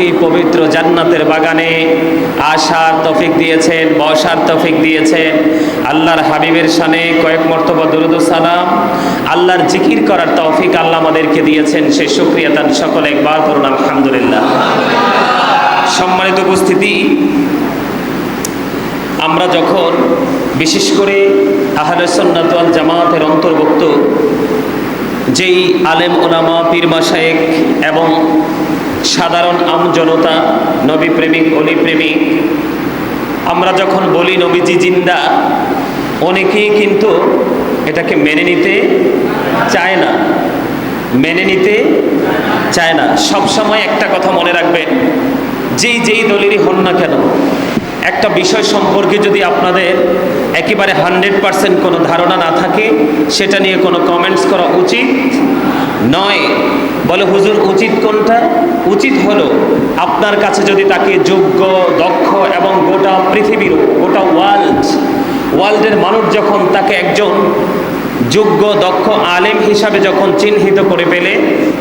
আজকে পবিত্র জান্নাতের বাগানে আসার তফিক দিয়েছেন, বসার তফিক দিয়েছেন? আল্লাহর হাবিবের সানে কয়েক মর্তবা দুরুদ সালাম। আল্লাহর জিকির করার তৌফিক আল্লাহ আমাদেরকে দিয়েছেন সেই শুকরিয়া তার সকলে একবার করুন, আলহামদুলিল্লাহ। সম্মানিত উপস্থিতি, আমরা যখন বিশেষ করে আহলে সন্ন্যাত ওয়াল জামাতের অন্তর্ভুক্ত, যেই আলেম ওলামা পীর মাসায়েক এবং সাধারণ আম জনতা, নবী প্রেমিক, অলি প্রেমিক, আমরা যখন বলি নবীজি জিন্দা, অনেকেই কিন্তু এটাকে মেনে নিতে চায় না। মেনে নিতে চায় না। সব সময় একটা কথা মনে রাখবেন, যেই যেই দলেরই হন না কেন, একটা বিষয় সম্পর্কে যদি আপনাদের একেবারে হান্ড্রেড পারসেন্ট কোনো ধারণা না থাকে, সেটা নিয়ে কোনো কমেন্টস করা উচিত নয়, বলে, হুজুর, উচিত কোনটা? উচিত হলো আপনার কাছে যদি তাকে যোগ্য, দক্ষ এবং গোটা পৃথিবীর, গোটা ওয়ার্ল্ড ওয়ার্ল্ডের মানুষ যখন তাকে একজন যোগ্য, দক্ষ আলেম হিসাবে যখন চিহ্নিত করে পেলে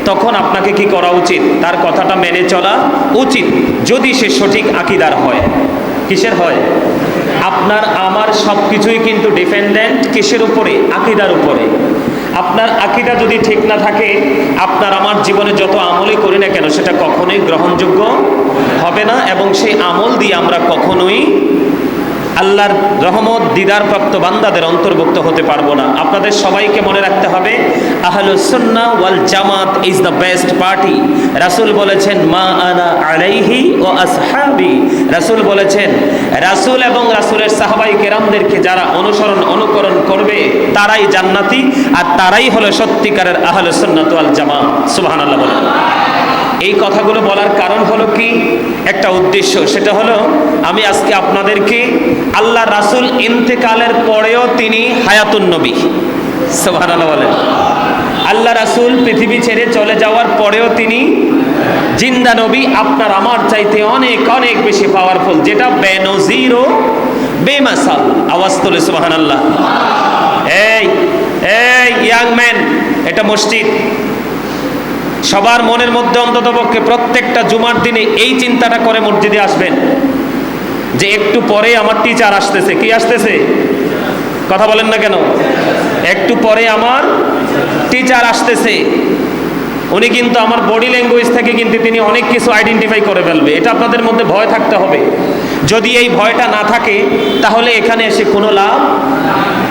তখন আপনাকে কি করা উচিত? তার কথাটা মেনে চলা উচিত, যদি সে সঠিক আকিদার হয়। কিসের হয়? আপনার আমার সব কিছুই কিন্তু ডিপেন্ডেন্ট কিসের উপরে? আকিদার উপরে। আপনার আকিদা যদি ঠিক না থাকে, আপনার আমার জীবনে যত আমলই করি না কেন, সেটা কখনোই গ্রহণযোগ্য হবে না এবং সেই আমল দিয়ে আমরা কখনোই আল্লাহর রহমত দিদার প্রাপ্ত বান্দাদের অন্তর্ভুক্ত হতে পারব না। আপনাদের সবাইকে মনে রাখতে হবে আহলুসন্না ওয়াল জামাত ইজ দ্য বেস্ট পার্টি। রাসূল বলেছেন, মা আনা আলাইহি ও আসহাবি। রাসূল বলেছেন, রাসূল এবং রাসূলের সাহাবাই কেরামদেরকে যারা অনুসরণ, অনুকরণ করবে, তারাই জান্নাতি, আর তারাই হলো সত্যিকারের আহলুসন্নাত ওয়াল জামাত। সুবহানাল্লাহ বলেন। এই কথাগুলো বলার কারণ হলো কি? একটা উদ্দেশ্য, সেটা হলো আমি আজকে আপনাদেরকে আল্লাহ রাসুল ইন্তেকালের পরেও তিনি হায়াতুন নবী। সোভানাল্লাহ বলেন। আল্লাহ রাসুল পৃথিবী ছেড়ে চলে যাওয়ার পরেও তিনি জিন্দা নবী, আপনার আমার চাইতে অনেক অনেক বেশি পাওয়ারফুল যেটা বেনজির ও বেমাসাল আওয়াজ তোলে সোহান আল্লাহ এই এই, ইয়াং ম্যান, এটা মসজিদ। সবার মনের মধ্যে অন্তত পক্ষে প্রত্যেকটা জুমার দিনে এই চিন্তাটা করে মসজিদে আসবেন। যে একটু পরে আমার টিচার আসতেছে। কি আসতেছে? কথা বলেন না কেন? একটু পরে আমার টিচার আসতেছে। উনি কিন্তু আমার বডি ল্যাঙ্গুয়েজ থেকে কিন্তু তিনি অনেক কিছু আইডেন্টিফাই করে ফেলবে। এটা আপনাদের মধ্যে ভয় থাকতে হবে। যদি এই ভয়টা না থাকে, তাহলে এখানে এসে কোনো লাভ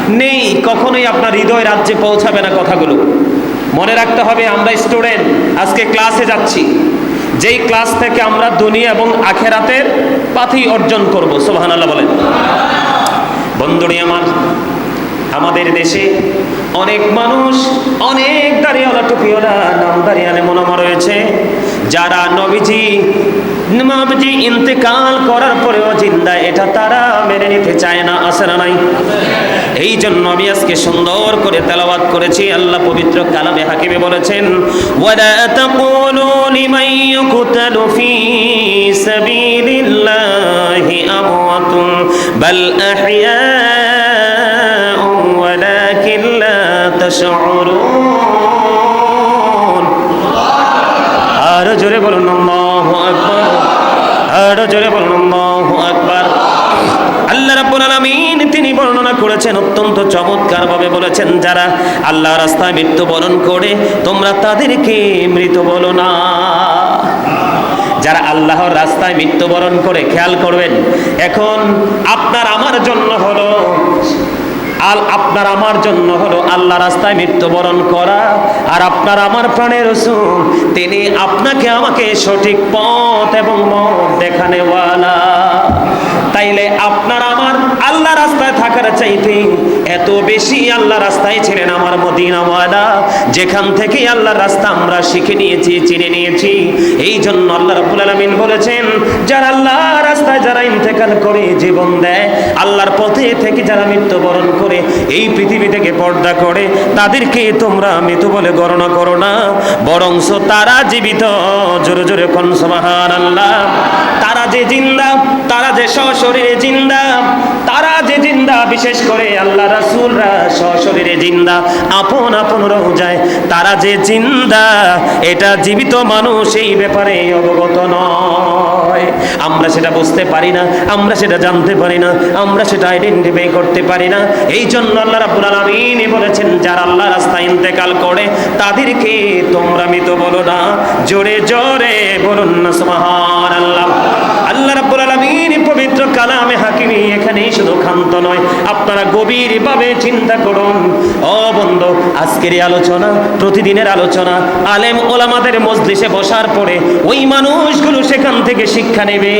নেই। কখনোই আপনার হৃদয় রাজ্যে পৌঁছাবে না কথাগুলো। মনে রাখতে হবে, আমরা স্টুডেন্ট আজকে ক্লাসে যাচ্ছি। যেই ক্লাস থেকে আমরা দুনিয়া এবং আখেরাতের পাথি অর্জন করব সোহান আল্লাহ বলেন। বন্ধুরি আমার, আমাদের দেশে অনেক মানুষ অনেক দাঁড়িয়েওয়ালা টুপিওয়ালা নাম দাঁড়িয়ানে মনোমা রয়েছে, যারা নবীজি নবীজি ইন্তেকাল করার পরেও জিন্দা, এটা তারা মেনে নিতে চায় না আসে না নাই? এই জন্য আমি আজকে সুন্দর করে তেলাওয়াত করেছি। আল্লাহ পবিত্র কালামে হাকিমে বলেছেন, ওয়ালা তাকুলু লিমান ইউকতালু করেছেন অত্যন্ত চমৎকার ভাবে বলেছেন যারা আল্লাহ রাস্তায় মৃত্যুবরণ করে, তোমরা তাদেরকে মৃত বলো না। যারা আল্লাহর রাস্তায় মৃত্যুবরণ করে, খেয়াল করবেন, এখন আপনার আমার জন্য হলো, আল, আপনার আমার জন্য হলো আল্লাহ রাস্তায় মৃত্যুবরণ করা, আর আপনার আমার প্রাণের রসুল, তিনি আপনাকে আমাকে সঠিক পথ এবং মত দেখানেওয়ালা। তাইলে আপনার আমার আল্লাহ রাস্তায় থাকার চাইতে এত বেশি আল্লাহ রাস্তায় ছিলেন আমার মদিনা ওয়ালা যেখান থেকে আল্লাহ রাস্তা আমরা শিখে নিয়েছি, চিনে নিয়েছি। এই জন্য আল্লাহ রাব্বুল আলামিন বলেছেন, যারা আল্লাহ রাস্তায় যারা ইন্তেকাল করে জীবন দেয়, আল্লাহর পথে থেকে যারা মৃত্যুবরণ করে, এই পৃথিবী থেকে পর্দা করে, তাদেরকে তোমরা মৃত বলে গণনা করো না। বরংস তারা জীবিত। জোরে জোরে কোন সমাহান আল্লাহ তারা যে জিন্দা, তারা যে সশরীরে জিন্দা জিন্দা, বিশেষ করে আল্লাহ রাসূলরা সশরীরে জিন্দা, আপন আপন যায় তারা যে জিন্দা, এটা জীবিত মানুষ এই ব্যাপারে অবগত নয়। আমরা সেটা বুঝতে পারি না, আমরা সেটা জানতে পারি না, আমরা সেটা আইডেন্টিফাই করতে পারি না। এই জন্য আল্লাহ রাব্বুল আলামিন বলেছেন, যারা আল্লাহ রাস্তায় ইন্তেকাল করে, তাদেরকে তোমরা মৃত বলো না, জোরে জোরে বলুন না, সুবহানাল্লাহ। আল্লাহ কালামে হাকিমি এখানে শুধু ক্ষান্ত নয়, আপনারা গভীরভাবে চিন্তা করুন। ও বন্ধু, আজকের আলোচনা, প্রতিদিনের আলোচনা, আলেম ওলামাদের মজলিসে বসার পরে ওই মানুষগুলো সেখান থেকে শিক্ষা নেবে,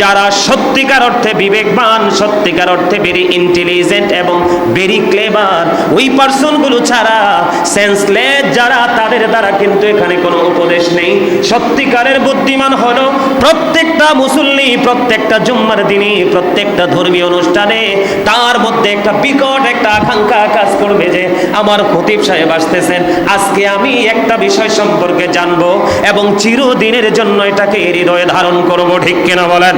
যারা সত্যিকার অর্থে বিবেকবান, সত্যিকার অর্থে ভেরি ইন্টেলিজেন্ট এবং ভেরি ক্লেভার ওই পার্সনগুলো ছাড়া সেন্সলেস যারা, তাদের দ্বারা কিন্তু এখানে কোনো উপদেশ নেই। সত্যিকারের বুদ্ধিমান হলো প্রত্যেকটা মুসল্লি, প্রত্যেকটা জুম্মার দিনে প্রত্যেকটা ধর্মীয় অনুষ্ঠানে তার মধ্যে একটা বিকট একটা আকাঙ্ক্ষা কাজ করবে যে আমার খতিব সাহেব আসতেছেন। আজকে আমি একটা বিষয় সম্পর্কে জানব এবং চিরদিনের জন্য এটাকে হৃদয়ে ধারণ করব, ঠিক কিনা বলেন?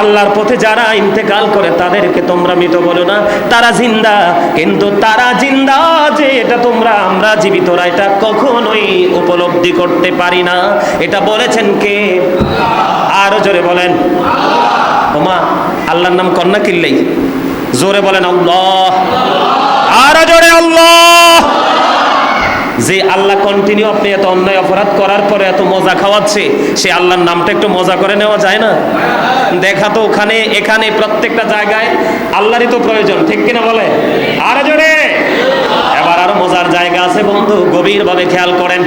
আল্লাহর পথে যারা ইন্তেকাল করে তাদেরকে তোমরা মৃত বলো না। তারা জিন্দা, কিন্তু তারা জিন্দা যে এটা তোমরা, আমরা জীবিতরা এটা কখনোই উপলব্ধি করতে পারি না। এটা বলেছেন কে? আরও জোরে বলেন। ওমা আল্লাহর নাম কন্যা কিল্লেই। জোরে বলেন আল্লাহ। আরও জোরে আল্লাহ। যে আল্লাহ কন্টিনিউ আপনি এত অন্যায় অপরাধ করার পরে এত মজা খাওয়াচ্ছে, সে আল্লাহর নামটা একটু মজা করে নেওয়া যায় না? দেখা তো ওখানে, এখানে, প্রত্যেকটা জায়গায় আল্লাহরই তো প্রয়োজন, ঠিক কিনা বলে? আরও জোরে। এবার আরও মজার জায়গা আছে বন্ধু, গভীরভাবে খেয়াল করেন।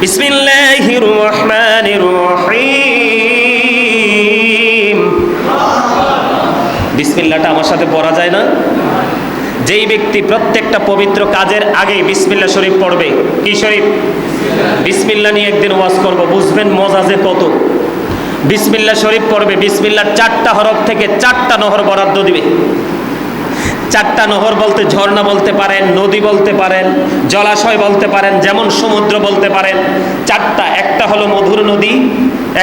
বিসমিল্লাহির রহমানির রহিম। বিসমিল্লাহটা আমার সাথে পড়া যায় না। যেই ব্যক্তি প্রত্যেকটা পবিত্র কাজের আগে বিসমিল্লা শরীফ পড়বে, কি শরীফ? বিসমিল্লা নিয়ে একদিন ওয়াজ করব, বুঝবেন মজা যে কত। বিসমিল্লা শরীফ পড়বে বিসমিল্লার চারটা হরফ থেকে চারটা নহর বরাদ্দ দিবে। চারটা নহর বলতে ঝর্ণা বলতে পারেন, নদী বলতে পারেন, জলাশয় বলতে পারেন, যেমন সমুদ্র বলতে পারেন, চারটা, একটা হলো মধুর নদী,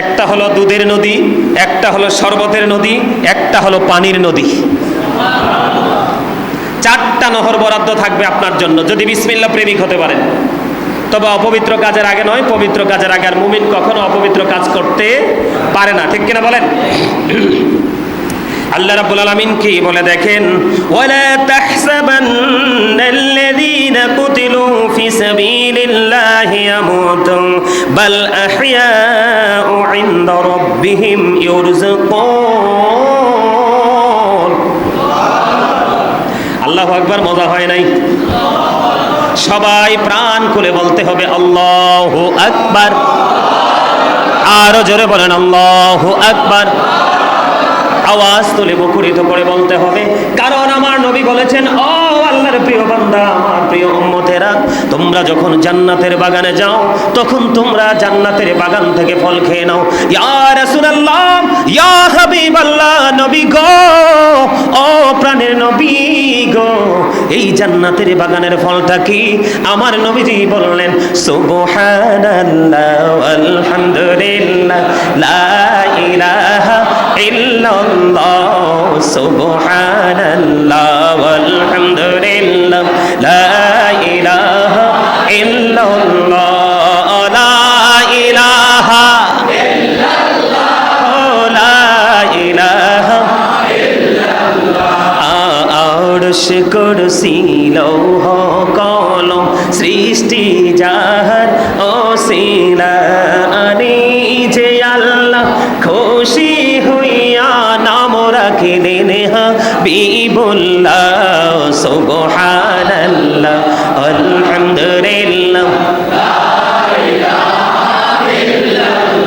একটা হলো দুধের নদী, একটা হলো শরবতের নদী, একটা হলো পানির নদী। চারটা নহর বরাদ্দ থাকবে আপনার জন্য, যদি বিসমিল্লা প্রেমিক হতে পারেন। তবে অপবিত্র কাজের আগে নয়, পবিত্র কাজের আগে আর মুমিন কখনো অপবিত্র কাজ করতে পারে না, ঠিক কিনা বলেন? আল্লাহ রাব্বুল আলামিন কি বলে দেখেন? ওয়ালা তাহসাবান্নাল্লাযীনা কুতিলু ফি সাবিলিল্লাহি ইয়ামুতুন, বাল আহইয়াউ ইনদা রাব্বিহিম ইরযুকুন আল্লাহু আকবার, মজা হয় নাই? সবাই প্রাণ খুলে বলতে হবে আল্লাহু আকবার। আরও জোরে বলেন, আল্লাহু আকবার। আওয়াজ তুলে মুখরিত করে বলতে হবে, কারণ আমার নবী বলেছেন, ও আল্লাহর প্রিয় বান্দা, আমার প্রিয় উম্মতেরা, তোমরা যখন জান্নাতের বাগানে যাও, তখন তোমরা জান্নাতের বাগান থেকে ফল খেয়ে নাও। ইয়া রাসূলুল্লাহ, ইয়া হাবিবাল্লাহ, নবী গো, ও প্রাণের নবী গো, এই জান্নাতের বাগানের ফলটা কি? আমার নবীজি বললেন, সুবহানাল্লাহ, আলহামদুলিল্লাহ, লা ইলাহা ইল্লাল্লাহ, সুবহানাল্লাহ আলহামদুলিল্লাহ লা ইলাহা ইল্লাল্লাহ আরশ কুরসি, লৌহ কলম, সৃষ্টি যাহার অসিলা আনি যে আল্লাহ খুশি হাবিবুল্লাহ সুবহানাল্লাহ আলহামদুলিল্লাহ।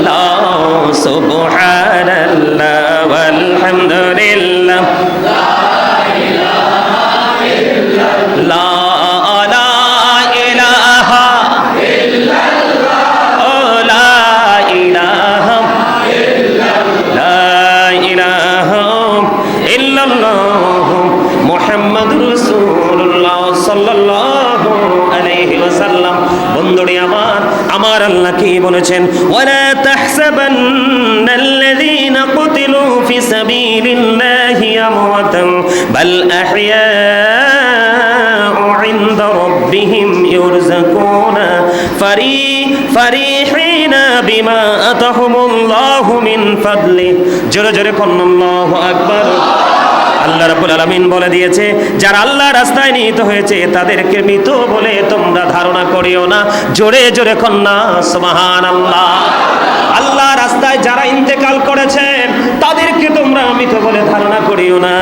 সুবহানাল্লাহ। আমার আল্লাহ কি বলেছেন? ওয়ালা তাহসাবান্নাল্লাযীনা কুতিলু ফি সাবিলিল্লাহি আমওয়াতান, বাল আহইয়াউ ইনদা রাব্বিহিম ইউরযাকুনা ফারি, ফারিহিনা বিমা আতাহুমুল্লাহু মিন ফাদলি জোরে জোরে কন্নাল্লাহু আকবার। আল্লাহ রাব্বুল আলামিন বলে দিয়েছে, যারা আল্লাহ রাস্তায় নিহিত হয়েছে, তাদেরকে মৃত বলে তোমরা ধারণা করিও না। জোরে জোরে কন্যা, সুবহানাল্লাহ। আল্লাহ আল্লাহ রাস্তায় যারা ইন্তেকাল করেছেন তাদেরকে তোমরা মৃত বলে ধারণা করিও না।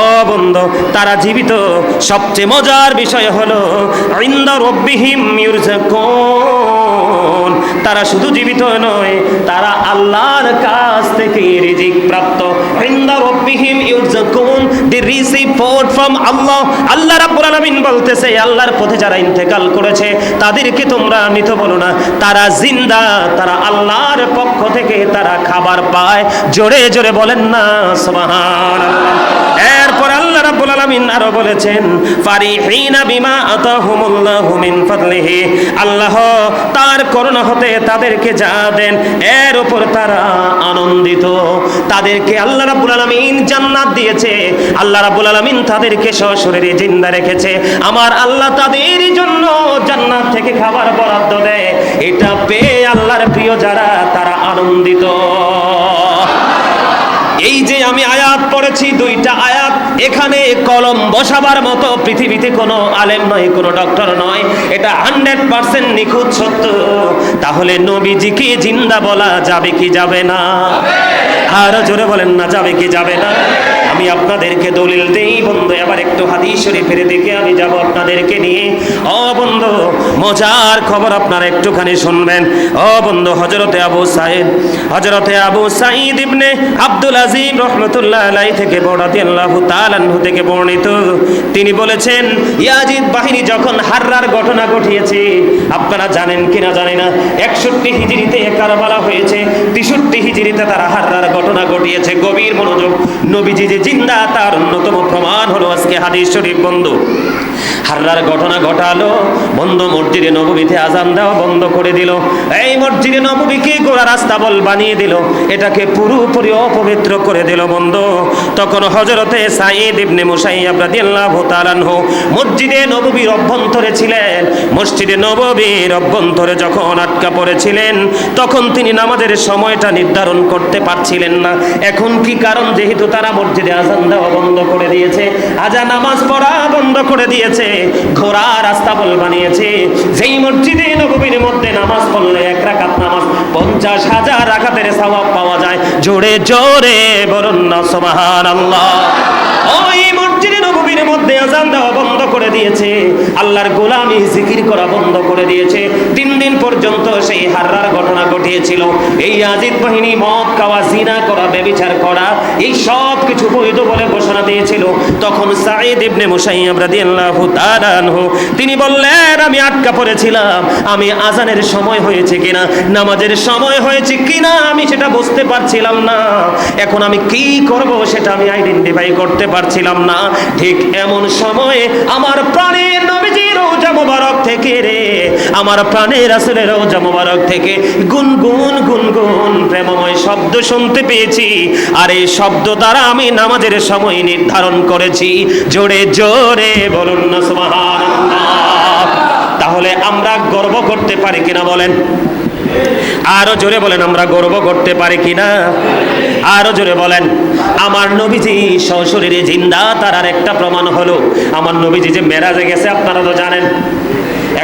ও বন্ধু, তারা জীবিত। সবচেয়ে মজার বিষয় হলো, ইন্দা রব্বিহিম ইউরজাকুন তারা শুধু জীবিত নয়, তারা আল্লাহর কাছ থেকে রিজিক প্রাপ্ত। ইন্দা রব্বিহিম ইউরজাকুন they receive food from Allah. Allah রাব্বুল আলামিন বলতেছে, আল্লাহর পথে যারা ইন্তেকাল করেছে, তাদেরকে তোমরা মৃত বলো না। তারা জিন্দা, তারা আল্লাহর পক্ষ থেকে তারা খাবার পায়। জোরে জোরে বলেন না, সুবহানাল্লাহ। এরপর রাব্বুল আলামিন আরও বলেছেন, ফারিহিনা বিমা আতাহুমুল্লাহু মিন ফাদলিহি। আল্লাহ তার করুণা হতে তাদেরকে যা দেন, এর উপর তারা আনন্দিত। তাদেরকে আল্লাহ রাব্বুল আলামিন জান্নাত দিয়েছে। আল্লাহ রাব্বুল আলামিন তাদেরকে সশরীরে জিন্দা রেখেছে। আমার আল্লাহ তাদের জন্য জান্নাত থেকে খাবার বরাদ্দ দেয়। এটা পেয়ে আল্লাহর প্রিয় যারা, তারা আনন্দিত। এই যে আমি আয়াত পড়েছি, দুইটা আয়াত এখানে কলম বসাবার মতো পৃথিবীতে কোনো আলেম নয়, কোনো ডক্টর নয়। এটা হান্ড্রেড পার্সেন্ট নিখুঁত সত্য। তাহলে নবীজিকে জিন্দা বলা যাবে কি যাবে না? আরও জোরে বলেন না, যাবে কি যাবে না? আমি আপনাদেরকে দলিল দেই বন্ধু, এবার একটু হাদিস শরীফের দিকে আমি যাব আপনাদেরকে নিয়ে। ও বন্ধু, মজার খবর আপনারা একটুখানি শুনবেন। ও বন্ধু হজরতে আবু সাইদ হজরতে আবু সাইদ ইবনে আব্দুল আজিম রহমতুল্লাহ আলাই থেকে বড়াতি আল্লাহ তালান্হু থেকে বর্ণিত। তিনি বলেছেন, ইয়াজিদ বাহিনী যখন হাররার ঘটনা ঘটিয়েছে, আপনারা জানেন কিনা জানি না, একষট্টি হিজড়িতে কারবালা হয়েছে, তেষট্টি হিজড়িতে তারা হাররার ঘটনা ঘটিয়েছে। গভীর মনোযোগ নবীজি যে জিন্দা তার অন্যতম প্রমাণ হলো আজকে হাদিস শরীফ, বন্ধু। হাররার ঘটনা ঘটালো, বন্ধ মসজিদে নবমীতে আজান দেওয়া বন্ধ করে দিল। এই মসজিদে নবমীকে গোড়া রাস্তা বল বানিয়ে দিল? এটাকে পুরোপুরি অপবিত্র করে দিল, বন্ধ। তখন হজরতে সাইদ ইবনে মুসাইয়াব রাদিয়াল্লাহু তাআলা আনহু মসজিদে নববীর অভ্যন্তরে ছিলেন। মসজিদে নববীর অভ্যন্তরে যখন আটকা পড়েছিলেন, তখন তিনি নামাজের সময়টা নির্ধারণ করতে পারছিলেন না। এখন কি কারণ? যেহেতু তারা মসজিদে আজান দেওয়া বন্ধ করে দিয়েছে। আজান নামাজ পড়া বন্ধ করে দিয়েছে। ঘোড়া রাস্তা বল বানিয়েছে। যেই মসজিদে নবীর মধ্যে নামাজ পড়লে এক রাকাত নামাজ পঞ্চাশ হাজার আঘাতের স্বভাব পাওয়া যায়। জোরে জোরে বলুন না ওই করে দিয়েছে, আল্লাহর গোলামি জিকির করা বন্ধ করে দিয়েছে। তিন দিন পর্যন্ত সেই হাররার ঘটনা ঘটিয়েছিল। এই আজিদ বাহিনী মদ খাওয়া, জিনা করা বেবিচার করা, এই সব কিছু বৈধ বলে ঘোষণা দিয়েছিল। তখন সাঈদ ইবনে মুসাইয়াব রাদিয়াল্লাহু তাআলা আনহু, তিনি বললেন, আমি আটকা পড়েছিলাম। আমি আজানের সময় হয়েছে কিনা, নামাজের সময় হয়েছে কিনা, আমি সেটা বুঝতে পারছিলাম না। এখন আমি কি করব, সেটা আমি আইডেন্টিফাই করতে পারছিলাম না। ঠিক এমন সময়ে আমার প্রাণের নবীজি রোজা মোবারক থেকে রে, আমার প্রাণের আসলে রোজা মোবারক থেকে গুনগুন গুনগুন প্রেমময় শব্দ শুনতে পেয়েছি। আর এই শব্দ দ্বারা আমি নামাজের সময় নির্ধারণ করেছি। জোরে জোরে বলুন না, সুবহানাল্লাহ। তাহলে আমরা গর্ব করতে পারি কিনা বলেন? আরও জোরে বলেন, আমরা গর্ব করতে পারি কিনা? আরও জোরে বলেন, আমার নবীজি সশরীরে জিন্দা, তার আর একটা প্রমাণ হলো, আমার নবীজি যে মেরাজে গেছে, আপনারা তো জানেন।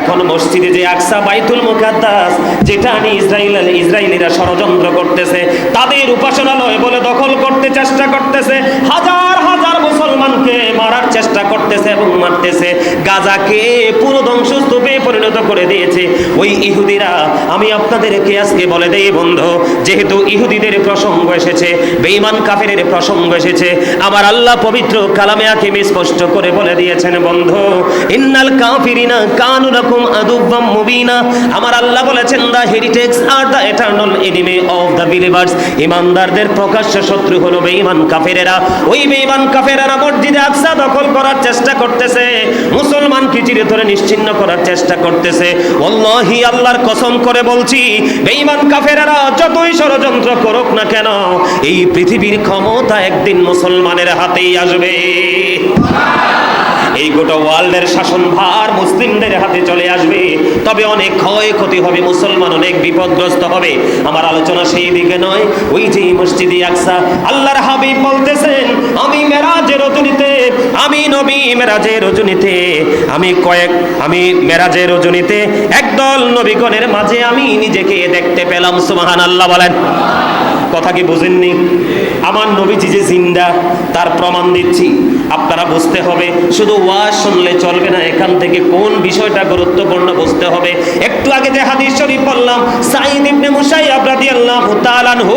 এখন মসজিদে যে আকসা বাইতুল মুকাদ্দাস, যেটা নিয়ে ইসরায়েল ইসরায়েলিরা ষড়যন্ত্র করতেছে, তাদের উপাসনালয় বলে দখল করতে চেষ্টা করতেছে, হাজার হাজার মুসলমানকে মারার চেষ্টা করতেছে এবং মারতেছে। গাজাকে পুরো ধ্বংসস্তূপে পরিণত করে দিয়েছে। ওই ইহুদিরা, আমি আপনাদেরকে আজকে বলে দেই বন্ধু, যেহেতু ইহুদিদের প্রসঙ্গ এসেছে, বেঈমান কাফেরের প্রসঙ্গ এসেছে, আমার আল্লাহ পবিত্র কালামে হাকিম স্পষ্ট করে বলে দিয়েছেন বন্ধু, ইন্নাল কাফিরিনা কানু লাকুম আদুব্বাম মুবিনা। আমার আল্লাহ বলেছেন the heritage are the eternal enemy of the believers. ইমানদারদের প্রকাশ্য শত্রু হলো বেঈমান কাফেরেরা। ওই বেঈমান কাফেরেরা মসজিদে আকসা দখল করার চেষ্টা করতেছে। মুসলমান খিচিড়ে ধরে নিশ্চিন্ন করার চেষ্টা করতেছে। অল্লাহি আল্লাহর কসম করে বলছি, বেঈমান কাফেরেরা যতই ষড়যন্ত্র করুক না কেন, এই পৃথিবীর ক্ষমতা একদিন মুসলমানের হাতেই আসবে। এই গোটা ওয়ার্ল্ডের শাসনভার মুসলিমদের হাতে চলে আসবে। তবে অনেক ক্ষয়ক্ষতি হবে, মুসলমান অনেক বিপদগ্রস্ত হবে। আমার আলোচনা সেই দিকে নয়, ওই যে মসজিদে আকসা, আল্লাহর হাবিব বলতেছেন, আমি মেরাজের রজনীতে আমি নবী মেরাজের রজনীতে আমি কয়েক, আমি মেরাজের রজনীতে একদল নবীগণের মাঝে আমি নিজেকে দেখতে পেলাম। সুবহান আল্লাহ বলেন। কথা কি বুঝেননি? আমার নবীজি যে জিন্দা, তার প্রমাণ দিচ্ছি। আপনারা বুঝতে হবে, শুধু ওয়াজ শুনলে চলবে না, এখান থেকে কোন বিষয়টা গুরুত্বপূর্ণ বুঝতে হবে। একটু আগে যে হাদিস শরীফ বললাম সাইদ ইবনে মুসাইয়াব রাদিয়াল্লাহু তাআলা আনহু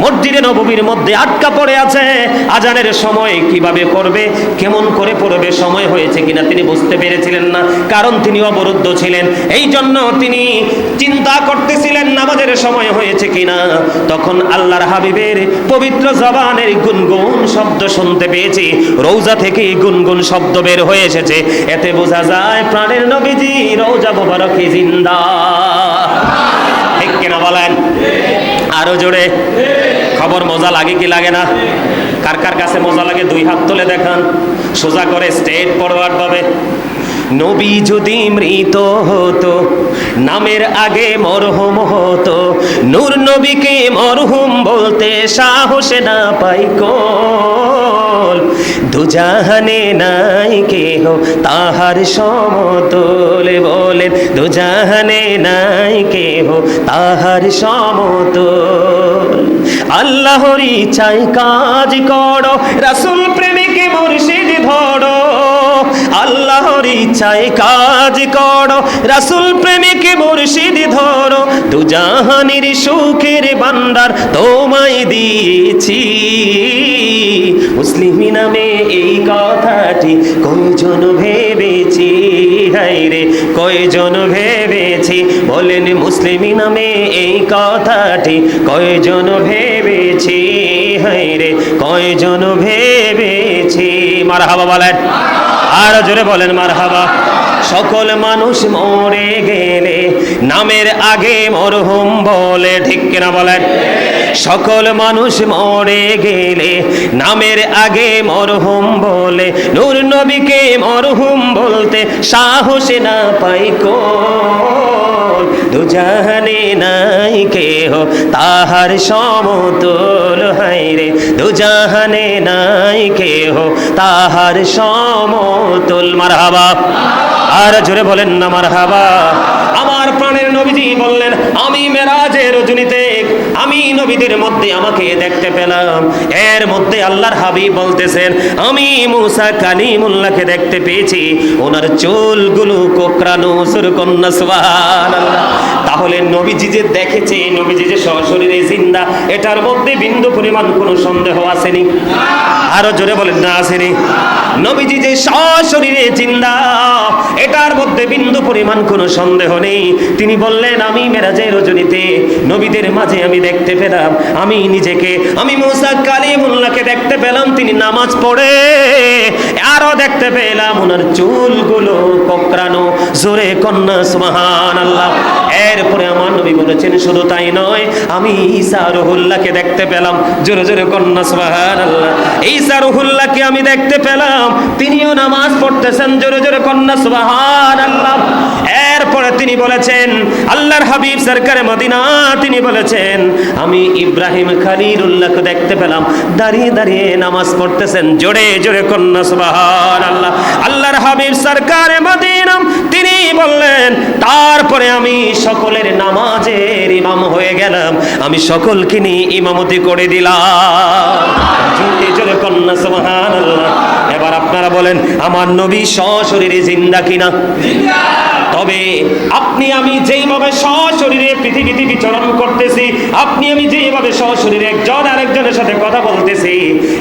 মসজিদে নববীর মধ্যে আটকা পড়ে আছে। আজানের সময় কীভাবে করবে কেমন করে পড়বে, সময় হয়েছে কিনা তিনি বুঝতে পেরেছিলেন না। কারণ তিনি অবরুদ্ধ ছিলেন। এই জন্য তিনি চিন্তা করতেছিলেন, নামাজের সময় হয়েছে কিনা। তখন আল্লাহর হাবিবের পবিত্র জবানের গুনগুন শব্দ শুনতে পেয়েছি। রৌজা থেকে গুনগুন শব্দ বের হয়ে এসেছে। এতে বোঝা যায় প্রাণের নবীজি রৌজা মোবারকে জিন্দা। ঠিক কিনা বলেন? আরও জোরে। খবর মজা লাগে কি লাগে না? কার কার কাছে মজা লাগে দুই হাত তুলে দেখান। সোজা করে স্টেট ফরওয়ার্ড ভাবে নবী যদি মৃত হতো, নামের আগে মরহুম হতো, নূর নবীকে মরহুম বলতে সাহসে না পাই কল। দুজাহানে নাই কেহ, তাহার সমতল বলেন। দুজাহানে নাই কেহ, তাহার সমতল। আল্লাহরই চাই কাজ করো, রাসুল প্রেমিকে ইচ্ছায় কাজ করো, রাসুল প্রেমিক মুর্শিদ ধরো, দুজাহানির সুখের বান্দার তোমায় দিয়েছি। মুসলিম নামে এই কথাটি কয়জন ভেবেছি? হাইরে কয়জন ভেবেছি? বলেন মুসলিম নামে এই কথাটি কয়জন ভেবেছি? হাইরে কয়জন ভেবেছি মার হাবা বলেন। আর জোরে বলেন মার হাবা সকল মানুষ মরে গেলে নামের আগে মরহুম বলে, ঠিক কিনা বলেন? সকল মানুষ মরে গেলে নামের আগে মরহুম বলে, নূর নবীকে মরহুম বলতে সাহস না পাই দুজাহানে নাই কেহ, তাহার সমতল হাইরে দুজাহানে নাই কেহ, তাহার সমতুল। মারহাবা। আর জোরে বলেন না মারহাবা। আমার প্রাণের নবীজি বললেন, আমি মেরাজের রজনীতে নবীদের মধ্যে আমাকে দেখতে পেলাম। এর মধ্যে আল্লাহর হাবিব বলতেছেন, আমি মুসা কালিমুল্লাহকে দেখতে পেয়েছি। ওনার চুলগুলো কোকড়ানো সুর কন্যা, সুবহানাল্লাহ। তাহলে নবীজি যে দেখেছে, নবীজি যে সশরীরে জিন্দা, এটার মধ্যে বিন্দু পরিমাণ কোনো সন্দেহ আসেনি? আরও জোরে বলেন, না আসেনি। নবীজি যে সশরীরে জিন্দা, এটার মধ্যে বিন্দু পরিমাণ কোনো সন্দেহ নেই। তিনি বললেন, আমি মেরাজের রজনীতে নবীদের মাঝে আমি দেখতে পেলাম। আমি নিজেকে, আমি মুসা কালিমুল্লাহকে দেখতে পেলাম, তিনি নামাজ পড়ে, আরও দেখতে পেলাম ওনার চুলগুলো কোকড়ানো, জোরে কন্যা সুবহান আল্লাহ এরপরে আমার নবী বলেছেন, শুধু তাই নয়, আমি ঈসা রহুল্লাহকে দেখতে পেলাম, জোরে জোরে কন্যা সুবহান আল্লাহ ঈসা রহুল্লাহকে আমি দেখতে পেলাম, তিনিও নামাজ পড়তেছেন, জোরে জোরে কন্যা সুবহান আল্লাহ এরপরে তিনি বলেছেন, আল্লাহর হাবিব সরকারে মদিনা, তিনি বলেছেন, আমি ইব্রাহিম খালিলুল্লাহকে দেখতে পেলাম। দাঁড়িয়ে দাঁড়িয়ে নামাজ পড়তেছেন, জোরে জোরে কন্যা সুবহান আল্লাহ আল্লাহর হাবিব সরকারে মদিনা, তিনি বললেন, তারপরে আমি সকলের নামাজের ইমাম হয়ে গেলাম। আমি সকলকে নিয়ে ইমামতি করে দিলাম। জোরে জোরে কন্যা সুবহান আল্লাহ এবার আপনারা বলেন, আমার নবী সশরীরে জিন্দা কিনা? তবে লাগবে আপনি, আমি যেইভাবে সশরীরে পৃথিবীতে বিচরণ করতেছি, আপনি, আমি যেইভাবে সশরীরে একজন আরেকজনের সাথে কথা বলতেছি,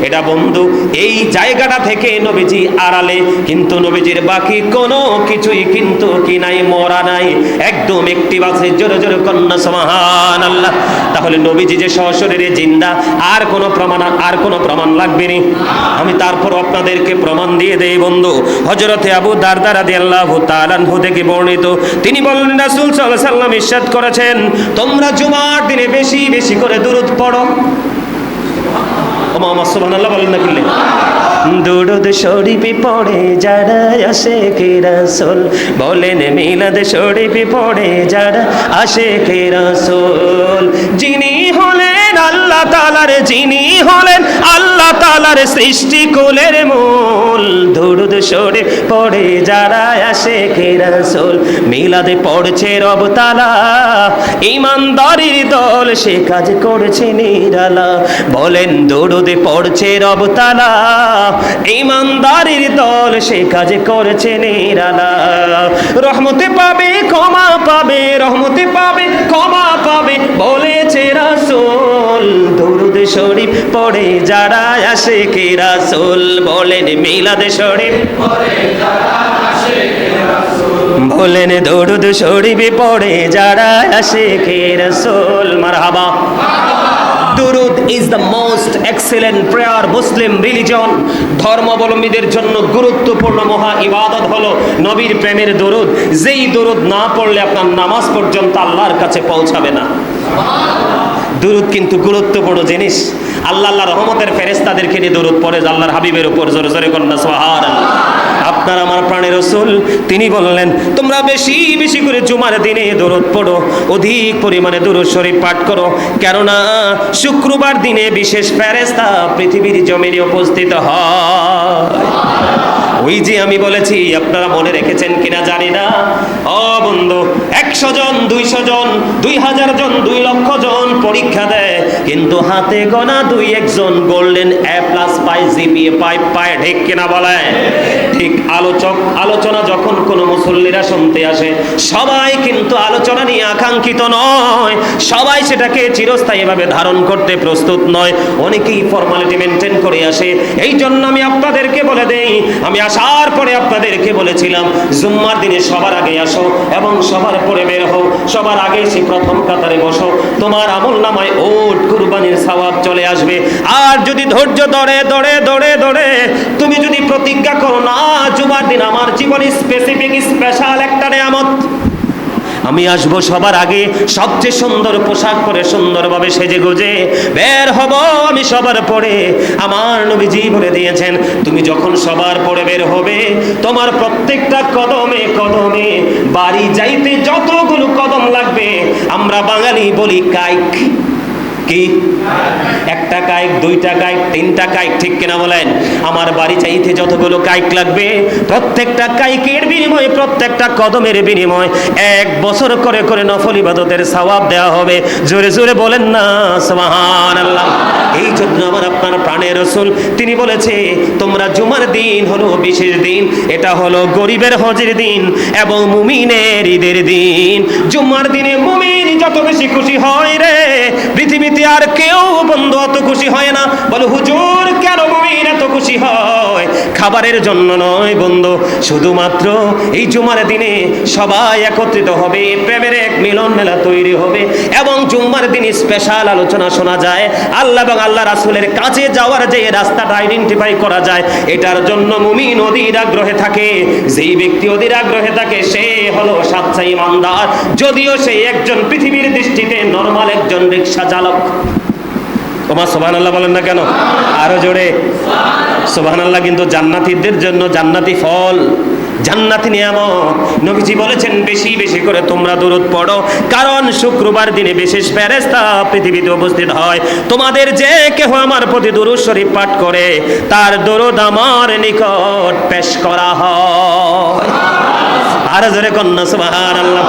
এটা বন্ধু, এই জায়গাটা থেকে নবীজি আড়ালে, কিন্তু নবীজির বাকি কোনো কিছুই কিন্তু কি নাই, মরা নাই, একদম একটি বাসে জোরে জোরে কন্যা সমাহান আল্লাহ তাহলে নবীজি যে সশরীরে জিন্দা, আর কোনো প্রমাণ, আর কোনো প্রমাণ লাগবে নি আমি তারপর আপনাদেরকে প্রমাণ দিয়ে দেই বন্ধু হজরতে আবু দারদা রাদিয়াল্লাহু তাআলা আনহু থেকে বর্ণিত তিনি বললেন, রাসূল সাল্লাম ইরশাদ করেছেন, তোমরা জুমার দিনে বেশি বেশি করে দুরূদ পড়ো। বলেন না দুরুদ শরীফে পড়ে যারা আসে কে বলেন, মিলাদ শরীফে পড়ে যারা আসে কে যিনি হলেন আল্লাহ তাআলার, যিনি হলেন আল্লাহ তাআলার সৃষ্টি কুলের মূল। দুরুদ শরীফ পড়ে যারা আসে কে রাসূল, মিলাদে পড়ছে রব তাআলা। ইমানদারির দল সে কাজ করেছে নিরালা। বলেন, দরুদে পড়ছে রব তালা ইমানদারির দল সে কাজ করেছে নিরালা। রহমতে পাবে, ক্ষমা পাবে, রহমতে পাবে, ক্ষমা পাবে, বলেছে রাসূল। দরুদ শরীফ পড়ে যারা আসে কে রাসূল বলেন মিলাদ শরীফ বলেন দরুদ শরীফে পড়ে যারা আসে কে রসুল মারহাবা দুরুদ is the most excellent prayer Muslim religion ধর্মাবলম্বীদের জন্য গুরুত্বপূর্ণ মহা ইবাদত হলো নবীর প্রেমের দরুদ। যেই দরুদ না পড়লে আপনার নামাজ পর্যন্ত আল্লাহর কাছে পৌঁছাবে না। দুরুদ কিন্তু গুরুত্বপূর্ণ জিনিস। আল্লাহ আল্লাহ রহমতের ফেরেস্তাদেরকে নিয়ে দরুদ পড়ে আল্লাহর হাবিবের উপর জোরে জোরে কন্যা সোহার আপনার আমার প্রাণের রসুল, তিনি বললেন, তোমরা বেশি বেশি করে জুমার দিনে দরুদ পড়ো, অধিক পরিমাণে দরুদ শরীফ পাঠ করো। কেননা শুক্রবার দিনে বিশেষ ফেরেস্তা পৃথিবীর জমিনে উপস্থিত হয়। ওই যে আমি বলেছি, আপনারা মনে রেখেছেন কিনা জানি না। ও বন্ধু, একশো জন, দুইশো জন, দুই হাজার জন, দুই লক্ষ জন পরীক্ষা দেয়, কিন্তু হাতে গোনা দুই একজন গোল্ডেন এ প্লাস পাই জিপিএ পাই পায় ঢেক কিনা বলে? ঠিক আলোচক, আলোচনা যখন কোনো মুসল্লিরা শুনতে আসে, সবাই কিন্তু আলোচনা নিয়ে আকাঙ্ক্ষিত নয়। সবাই সেটাকে চিরস্থায়ীভাবে ধারণ করতে প্রস্তুত নয়। অনেকেই ফর্মালিটি মেনটেন করে আসে। এই জন্য আমি আপনাদেরকে বলে দেই, আমি আসার পরে আপনাদেরকে বলেছিলাম, জুম্মার দিনে সবার আগে আসো এবং সবার পরে বের হও। সবার আগে এসে প্রথম কাতারে বসো। তোমার আমল নামায় ওট কুরবানির সওয়াব চলে আসবে। আর যদি ধৈর্য ধরে ধরে ধরে ধরে তুমি যদি প্রতিজ্ঞা করো, না জুমার দিন, আমার জীবনে স্পেসিফিক স্পেশাল একটা নেয়ামত। আমি আসব সবার আগে, সবচেয়ে সুন্দর পোশাক পরে সুন্দরভাবে সেজে গুজে বের হব আমি সবার পরে। আমার নবীজি বলে দিয়েছেন, তুমি যখন সবার পরে বের হবে, তোমার প্রত্যেকটা কদমে কদমে বাড়ি যাইতে যতগুলো কদম লাগবে, আমরা বাঙালি বলি কাইক। কি? একটা কাইক দুইটা কাইক তিনটা কাইক ঠিক কিনা বলেন? আমার বাড়ি চাইতে যতগুলো লাগবে, প্রত্যেকটা কাইকের বিনিময়ে, প্রত্যেকটা কদমের এক বছর করে করে নফল ইবাদতের দেওয়া হবে। জোরে জোরে বলেন না আল্লাহ এই জন্য আমার আপনার প্রাণের রসুল, তিনি বলেছে, তোমরা জুমার দিন হলো বিশেষ দিন, এটা হলো গরিবের হজের দিন এবং মুমিনের ঈদের দিন। জুমার দিনে মুমিন যত বেশি খুশি হয় রে, পৃথিবীতে আর কেউ বন্ধু অত খুশি হয় না। বলে, হুজুর, কেন মুমিন এত খুশি হয়? খাবারের জন্য নয় বন্ধু, শুধুমাত্র এই জুমার দিনে সবাই একত্রিত হবে, প্রেমের এক মিলন মেলা তৈরি হবে। এবং জুম্মার দিনে স্পেশাল আলোচনা শোনা যায়। আল্লাহ এবং আল্লাহ রাসুলের কাছে যাওয়ার যে রাস্তাটা আইডেন্টিফাই করা যায়, এটার জন্য মুমিন অধীর আগ্রহে থাকে। যেই ব্যক্তি অধীর আগ্রহে থাকে, সে হলো সাচ্চা ইমানদার। যদিও সে একজন পৃথিবীর দৃষ্টিতে নর্মাল একজন রিক্সা চালক। তোমার সোভান আল্লাহ বলেন না কেন? আরও জোরে। সোভান আল্লাহ কিন্তু জান্নাতীদের জন্য জান্নাতি ফল, জান্নাতি নিয়ামত। নবীজি বলেছেন, বেশি বেশি করে তোমরা দূরত পড়ো। কারণ শুক্রবার দিনে বিশেষ ফেরেস্তা পৃথিবীতে উপস্থিত হয়। তোমাদের যে কেহ আমার প্রতি দুরুদ শরীফ পাঠ করে, তার দরুদ আমার নিকট পেশ করা হয়। আর জোরে কন্যা, সুবহানাল্লাহ।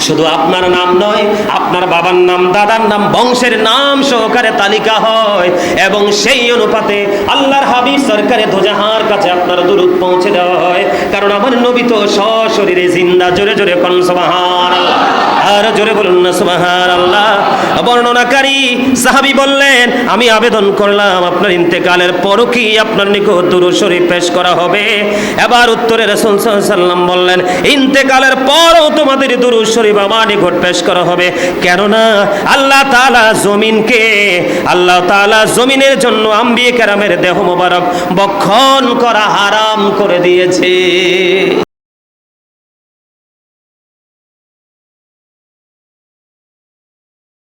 শুধু আপনার নাম নয়, আপনার বাবার নাম, দাদার নাম, বংশের নাম সহকারে তালিকা হয় এবং সেই অনুপাতে আল্লাহর হাবিব সরকারে ধ্বজাহার কাছে আপনার দূরত পৌঁছে দেওয়া হয়। কারণ আমার নবী তো সশরীরে জিন্দা, জোরে জোরে কনসবাহার সুবহান আর জোরে বলুন না সুবহান আল্লাহ বর্ণনাকারী সাহাবী বললেন, আমি আবেদন করলাম আপনার ইন্তেকালের পরও কি আপনার নিকট দুরূদ শরীফ পেশ করা হবে? এবার উত্তরে রাসূল সাল্লাম বললেন, ইন্তেকালের পরও তোমাদের দুরূদ শরীফ আমার নিকট পেশ করা হবে। কেননা আল্লাহ তাআলা জমিনকে, আল্লাহ তাআলা জমিনের জন্য আম্বিয়ে কেরামের দেহ মোবারক বক্ষণ করা হারাম করে দিয়েছে।